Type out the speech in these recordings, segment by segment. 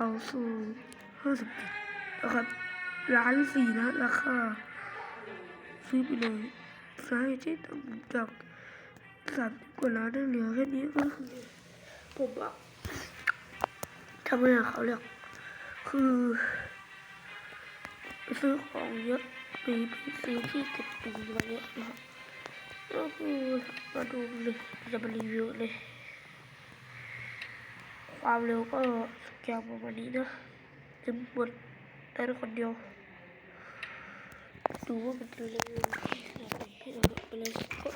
เอาสู่ห้าสิบเจ็ดนะครับล้านสี่นะราคาซื้อไปเลยสาเหตุที่ต่างจากสามกว่าล้านเหลือแค่นี้ก็คือผมอะทำไมเขาเรียกคือไปซื้อของเยอะไปซื้อที่เก็บปีมาเยอะนะครับก็คือมาดูเลยจะมารีวิวเลย ความเร็วก็แกนประมาณนี้นะถึงหมดได้คนเดียว ดูว่ามันเร็วไหนให้เราไปเลยก็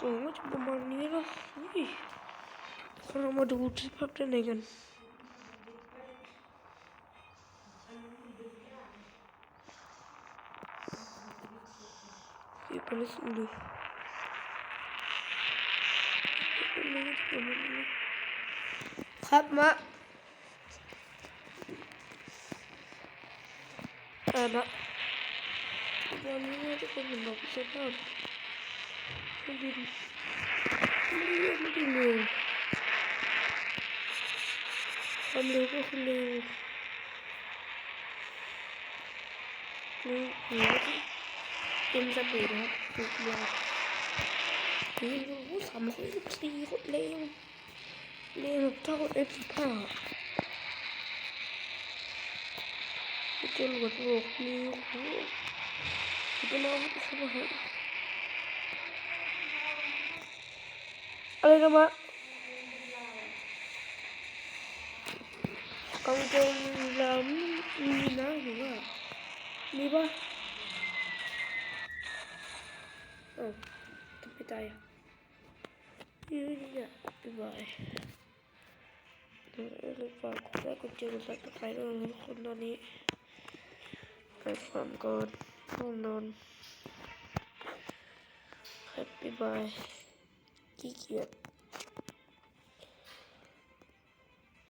สูงก็จะประมาณนี้นะนี่เรามาดูสภาพด้านในกันอีกคนละสิ่งดู ครับมาเออนะตอนนี้ทุกคนเห็นบอกสภาพเครื่องบินไม่ด้เยอะไม่ด้เร็วความเร็วก็คือเร็วนี่นี่เต็มสปีดนะครับสุดยอด นี่โอ้โหสามร้อยสิบสี่โคตรเร็วเรียกเท่า F15 จนหมดโลกมีโอ้โหเป็น Yürüyünce Dubai. หรือฝามีปะเออทำไมตายอะยืนเนี่ยบ๊ายบายหรือเปล่ากดไลค์กดแชร์กดซับสไครต์ด้วยทุกคนตอนนี้ไปความก่อนห้องนอนแฮปปี้บายขี้เกียจ